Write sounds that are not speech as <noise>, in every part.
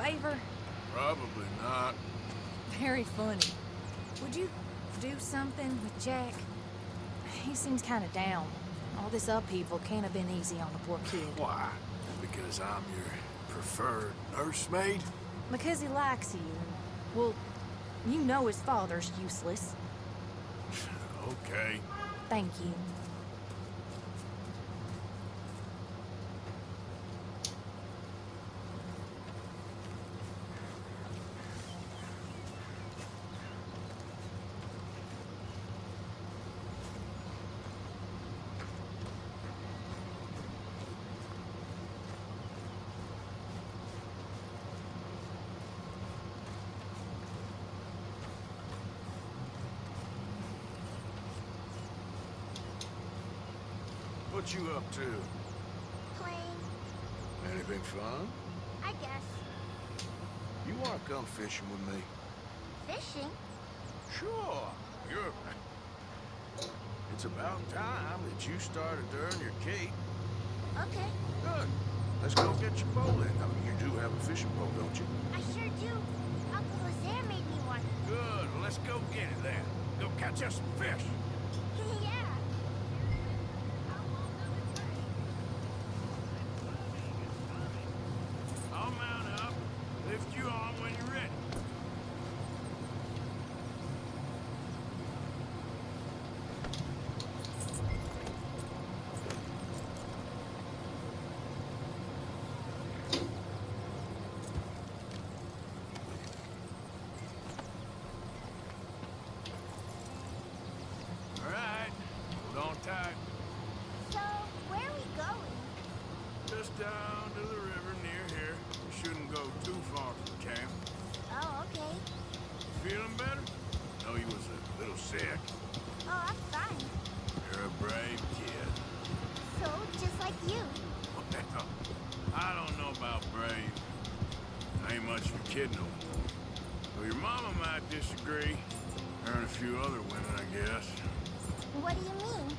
ask you a favor? Probably not. Very funny. Would you do something with Jack? He seems kind of down. All this upheaval can't have been easy on the poor kid. Why? Because I'm your preferred nursemaid? Because he likes you. Well, you know his father's useless. <laughs> Okay. Thank you. What you up to? Playing, Anything fun? I guess. You wanna come fishing with me? Fishing? Sure. You're... It's about time that you started to earn your keep. Okay, Good. Let's go get your boat in. I mean, you do have a fishing pole, don't you? I sure do. Uncle Jose made me one. Good. Well, let's go get it then. Go catch us some fish. <laughs> yeah. I'll mount up. Lift you on when you're ready. All right. Hold on tight. So, where are we going? Just down to the river near here. We shouldn't go too far from camp. Oh, okay. Feeling better? Know you was a little sick. Oh, I'm fine. You're a brave kid. So, just like you. Well, I don't know about brave. I ain't much of a kid no more. Well, your mama might disagree. Her and a few other women, I guess. What do you mean?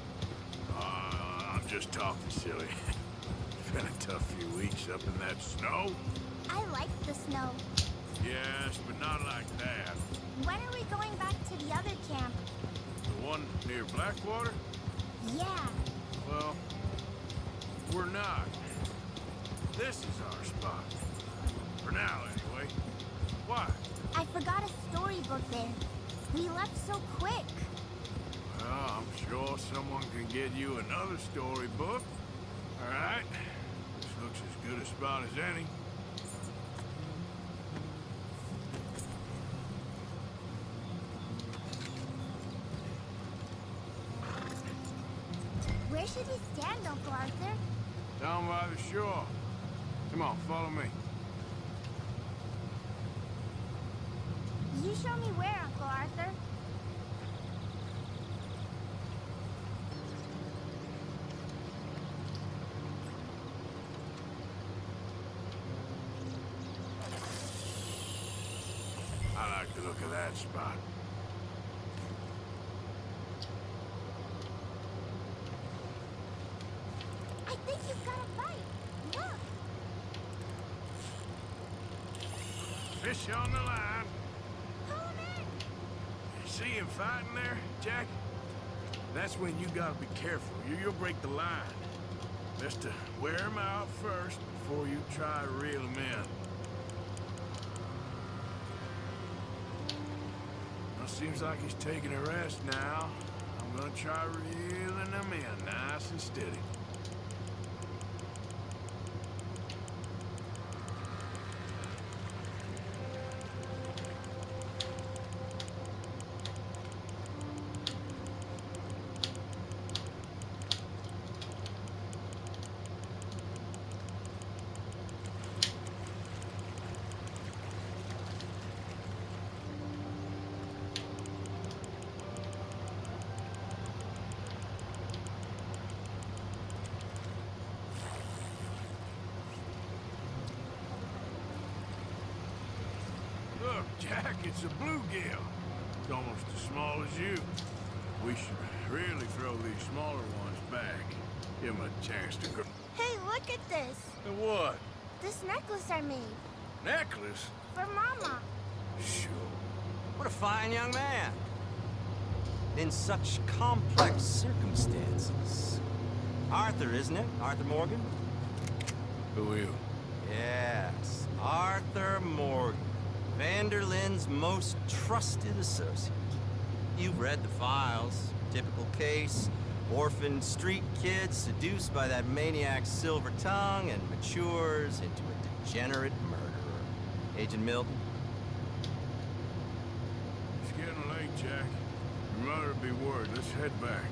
Uh, I'm just talking silly. <laughs> it's been a tough few weeks up in that snow. I like the snow. Yes, but not like that. When are we going back to the other camp? The one near Blackwater? Yeah. Well, we're not. This is our spot. For now, anyway. Why? I forgot a storybook there. We left so quick. Well, I'm sure someone can get you another storybook. All right. This looks as good a spot as any. Where should we stand, Uncle Arthur? Down by the shore. Come on, follow me. You show me where, Uncle Arthur. I like the look of that spot. I think you've got a bite. Look. Fish on the line. Pull him in. You see him fighting there, Jack? That's when you gotta be careful. You, you'll break the line. Best to wear him out first before you try to reel him in. Well, seems like he's taking a rest now. I'm gonna try reeling him in nice and steady. Look, Jack, it's a bluegill. It's almost as small as you. We should really throw these smaller ones back. Give them a chance to grow. Hey, look at this. And what? This necklace I made. Necklace? For Mama. Sure. What a fine young man. In such complex circumstances. Arthur, isn't it? Arthur Morgan? Who are you? Yes, Arthur Morgan. Vanderlin's most trusted associate. You've read the files. Typical case. Orphaned street kid seduced by that maniac's silver tongue and matures into a degenerate murderer. Agent Milton? It's getting late, Jack. Your mother'll be worried. Let's head back.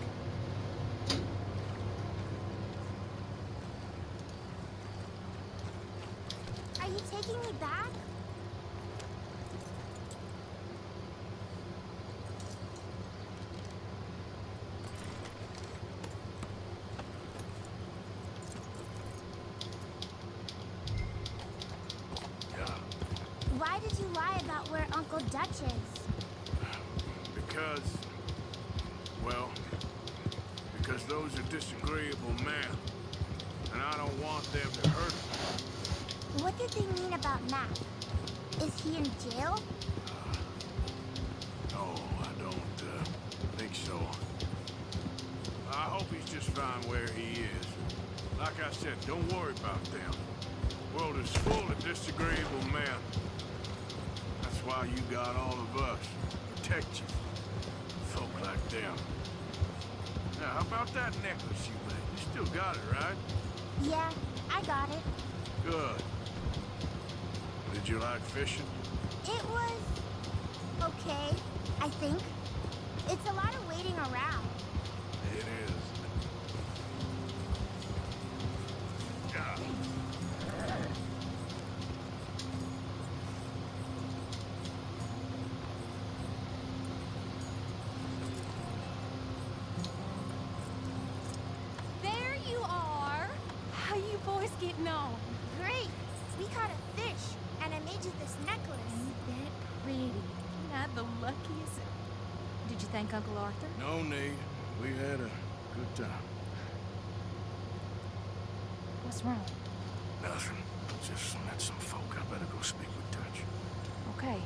Are you taking me back? Yeah. Why did you lie about where Uncle Dutch is? Because, well, because those are disagreeable men. And I don't want them to hurt them. What did they mean about Matt? Is he in jail? No, I don't uh, think so. I hope he's just fine where he is. Like I said, don't worry about them. The world is full of disagreeable men. That's why you got all of us. Protect you. Folk like them. Now, how about that necklace you made? You still got it, right? Yeah, I got it. Good. Did you like fishing? It was okay, I think. It's a lot of waiting around. It is. Yeah. There you are. How you boys getting on? Great! We caught a fish, and I made you this necklace. Ain't that pretty? Not the luckiest. Did you thank Uncle Arthur? No need. We had a good time. What's wrong? Nothing. Just met some folk. I better go speak with Dutch. Okay.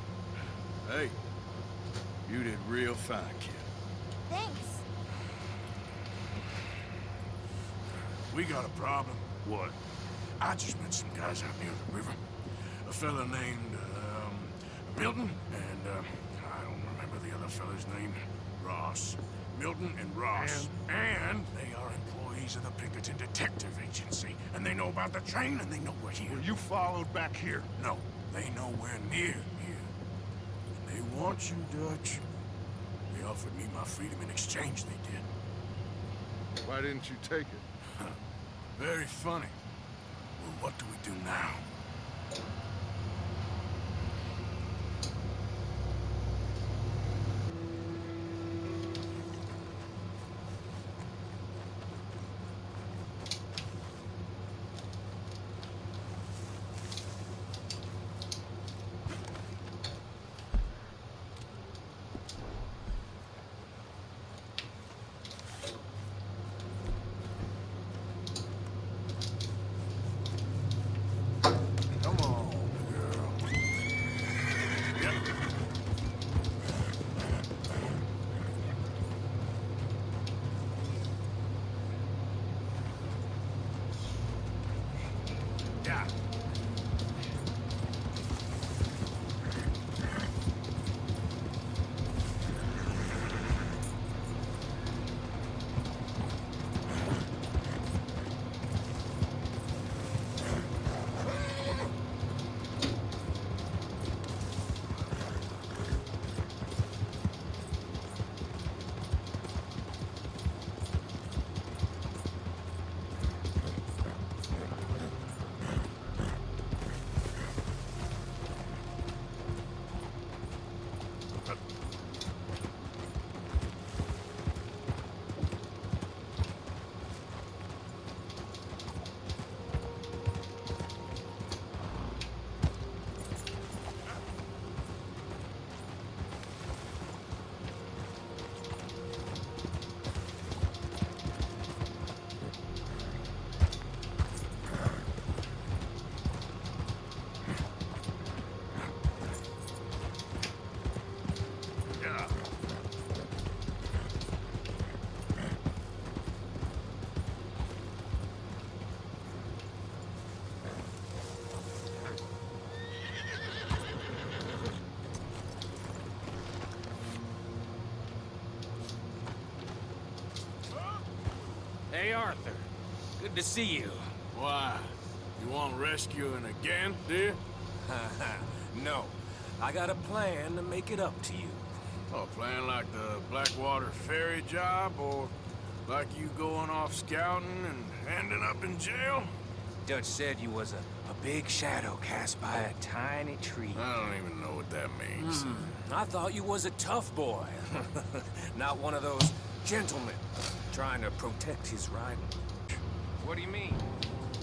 Hey, you did real fine, kid. Thanks. We got a problem. What? I just met some guys out near the river. A fella named, um, Milton, and, um, I don't remember the other fella's name. Ross. Milton and Ross. And, they are employees of the Pinkerton Detective Agency. And they know about the train, and they know we're here. Were you followed back here? No, they know we're near here. And they want you, Dutch. They offered me my freedom in exchange, they did. Why didn't you take it? Very funny. Well, what do we do now? Hey, Arthur. Good to see you. Why? You want rescuing again, dear? <laughs> no, I got a plan to make it up to you. Oh, plan like the Blackwater ferry job, or like you going off scouting and ending up in jail? Dutch said you was a, a big shadow cast by a tiny tree. I don't even know what that means. Hmm. I thought you was a tough boy. <laughs> Not one of those gentlemen trying to protect his riding. What do you mean?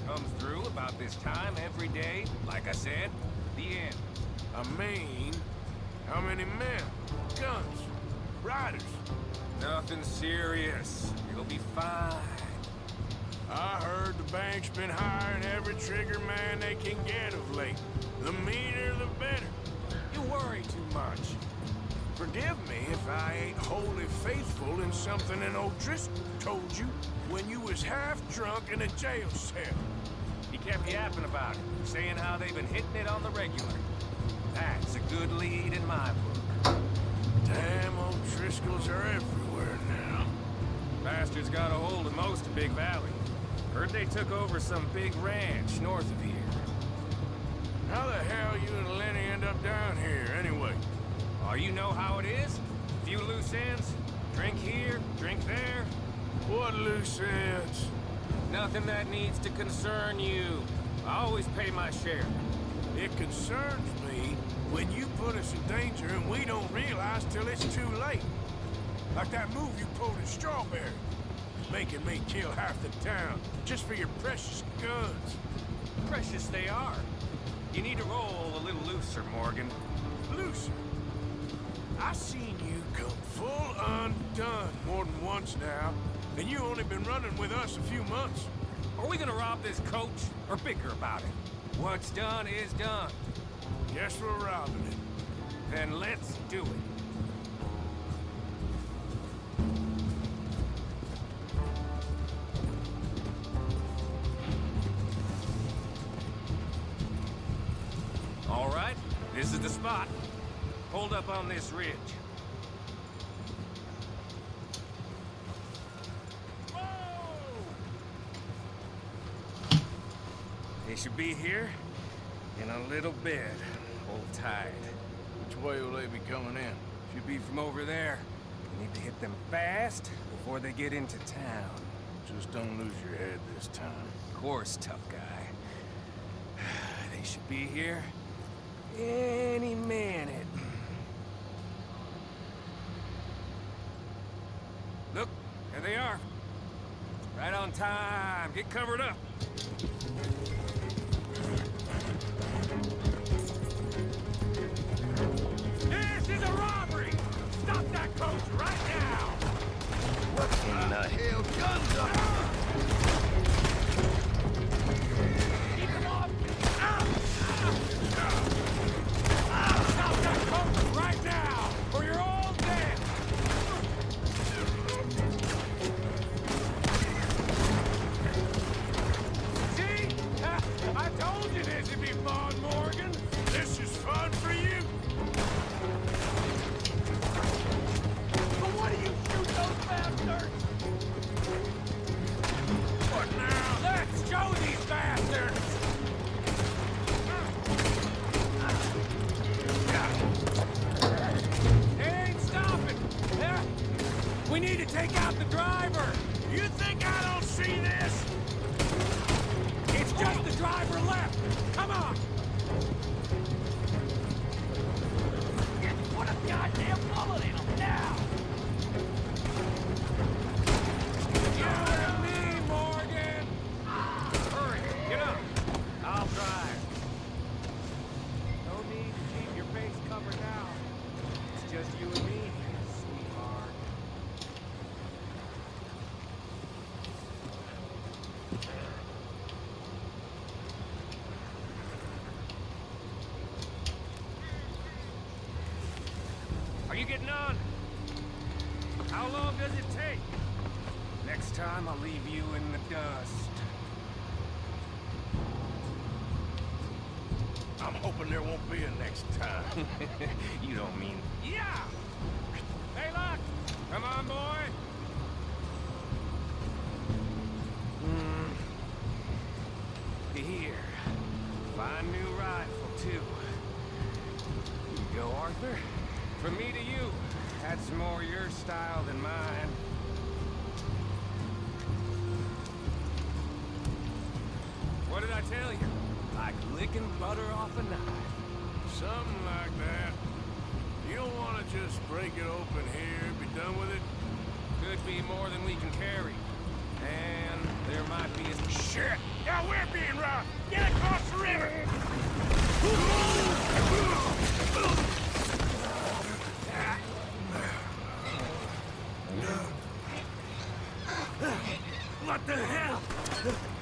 Comes through about this time every day, like I said, the end. I mean, how many men, guns, riders? Nothing serious. You'll be fine. I heard the bank's been hiring every trigger man they can get of late. I ain't wholly faithful in something an old Driscoll told you when you was half drunk in a jail cell. He kept yapping about it, saying how they've been hitting it on the regular. That's a good lead in my book. Damn old Driscolls are everywhere now. Bastards got a hold of most of Big Valley. Heard they took over some big ranch north of here. How the hell you and Lenny end up down here, anyway? Oh, you know how it is? Few loose ends. Drink here, drink there. What loose ends? Nothing that needs to concern you. I always pay my share. It concerns me when you put us in danger and we don't realize till it's too late. Like that move you pulled in Strawberry. Making me kill half the town just for your precious guns. Precious they are. You need to roll a little looser, Morgan. Lucy, I seen you come full undone more than once now, and you've only been running with us a few months. Are we gonna rob this coach or bicker about it? What's done is done. Guess we're robbing it. Then let's do it. All right, this is the spot. Hold up on this ridge. Whoa! They should be here in a little bit. Hold tight. Which way will they be coming in? Should be from over there. We need to hit them fast before they get into town. Just don't lose your head this time. Of course, tough guy. <sighs> They should be here any minute. Look, there they are. Right on time. Get covered up. This is a robbery! Stop that coach right driver left! Come on! How long does it take? Next time I'll leave you in the dust. I'm hoping there won't be a next time. <laughs> you don't mean... Yeah! Hey, look! Come on, boy! Hmm. Here. Fine new rifle, too. Here you go, Arthur. For me to. That's more your style than mine. What did I tell you? Like licking butter off a knife. Something like that. You don't want to just break it open here, be done with it? Could be more than we can carry. And there might be a... Shit! Now we're being robbed! Get across the river! What the hell?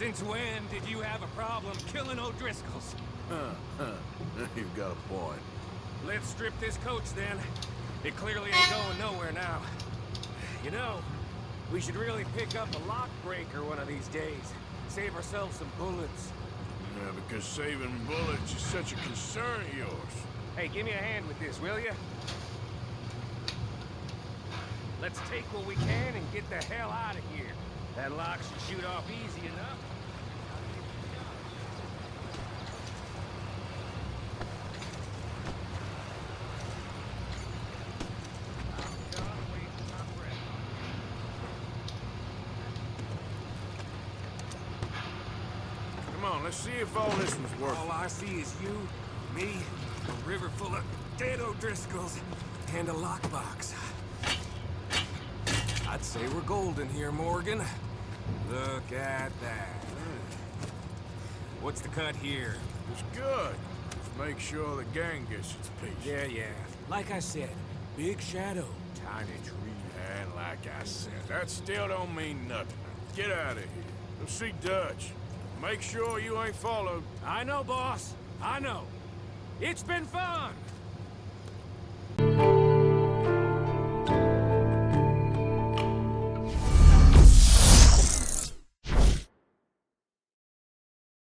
Since when did you have a problem killing O'Driscolls? <laughs> Huh, huh. You've got a point. Let's strip this coach then. It clearly ain't going nowhere now. You know, we should really pick up a lock breaker one of these days. Save ourselves some bullets. Yeah, because saving bullets is such a concern of yours. Hey, give me a hand with this, will you? Let's take what we can and get the hell out of here. That lock should shoot off easy enough. I'm done wasting my breath. Come on, let's see if all this was worth All I see is you, me, a river full of dead O'Driscolls, and a lockbox. I'd say we're golden here, Morgan. Look at that. What's the cut here? It's good. Just make sure the gang gets its piece. Yeah, yeah. Like I said, big shadow. Tiny tree. And like I said, that still don't mean nothing. Get out of here. Go see Dutch. Make sure you ain't followed. I know, boss. I know. It's been fun.